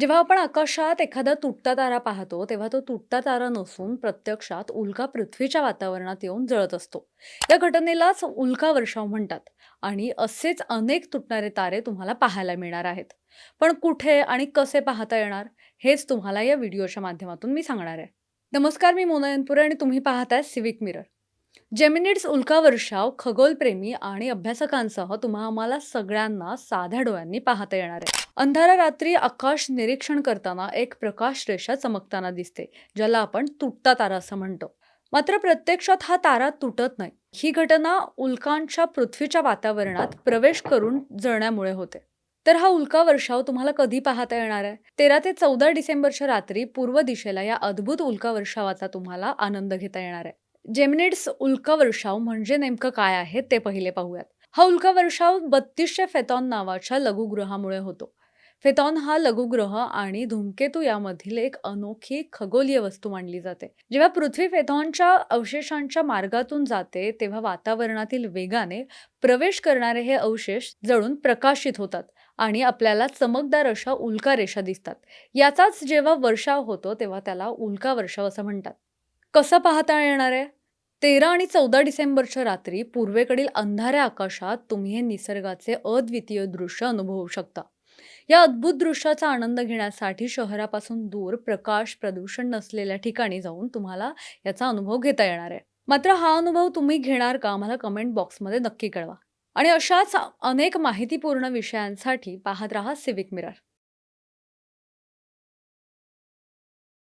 जेव्हा आपण आकाशात एखादा तुटता तारा पाहतो तेव्हा तो तुटता तारा नसून प्रत्यक्षात उल्का पृथ्वीच्या वातावरणात येऊन जळत असतो. या घटनेलाच उल्का वर्षाव म्हणतात आणि असेच अनेक तुटणारे तारे तुम्हाला पाहायला मिळणार आहेत. पण कुठे आणि कसे पाहता येणार हेच तुम्हाला या व्हिडिओच्या माध्यमातून मी सांगणार आहे. नमस्कार मी मोनयनपुरे आणि तुम्ही पाहताय सिविक मिरर जेमिनिट्स उल्का वर्षाव खगोलप्रेमी आणि अभ्यासकांसह तुम्हा आम्हाला सगळ्यांना साध्या डोळ्यांनी पाहता येणार आहे. अंधारा रात्री आकाश निरीक्षण करताना एक प्रकाश रेषा चमकताना दिसते ज्याला आपण तुटता तारा असं म्हणतो. मात्र प्रत्यक्षात हा तारा तुटत नाही. ही घटना उल्कांच्या पृथ्वीच्या वातावरणात प्रवेश करून जळण्यामुळे होते. तर हा उल्का वर्षाव तुम्हाला कधी पाहता येणार आहे? तेरा ते चौदा डिसेंबरच्या रात्री पूर्व दिशेला या अद्भुत उल्का वर्षावाचा तुम्हाला आनंद घेता येणार आहे. जेमिनिड्स उल्का वर्षाव म्हणजे नेमकं काय आहे ते पहिले पाहूयात. हा उल्का वर्षाव बत्तीसशे फेतॉन नावाच्या लघुग्रहामुळे होतो. फेतॉन हा लघुग्रह आणि धूमकेतू यामधील एक अनोखी खगोलीय वस्तू मानली जाते. जेव्हा पृथ्वी फेथॉनच्या अवशेषांच्या मार्गातून जाते तेव्हा वातावरणातील वेगाने प्रवेश करणारे हे अवशेष जळून प्रकाशित होतात आणि आपल्याला चमकदार अशा उल्का रेषा दिसतात. याचाच जेव्हा वर्षाव होतो तेव्हा त्याला उल्का वर्षाव असं म्हणतात. कसं पाहता येणार आहे? तेरा आणि चौदा डिसेंबरच्या रात्री पूर्वेकडील अंधाऱ्या आकाशात तुम्ही हे निसर्गाचे अद्वितीय दृश्य अनुभवू शकता. या अद्भुत दृश्याचा आनंद घेण्यासाठी शहरापासून दूर प्रकाश प्रदूषण नसलेल्या ठिकाणी जाऊन तुम्हाला याचा अनुभव घेता येणार आहे. मात्र हा अनुभव तुम्ही घेणार का आम्हाला कमेंट बॉक्समध्ये नक्की कळवा. आणि अशाच अनेक माहितीपूर्ण विषयांसाठी पाहत रहा सिविक मिरर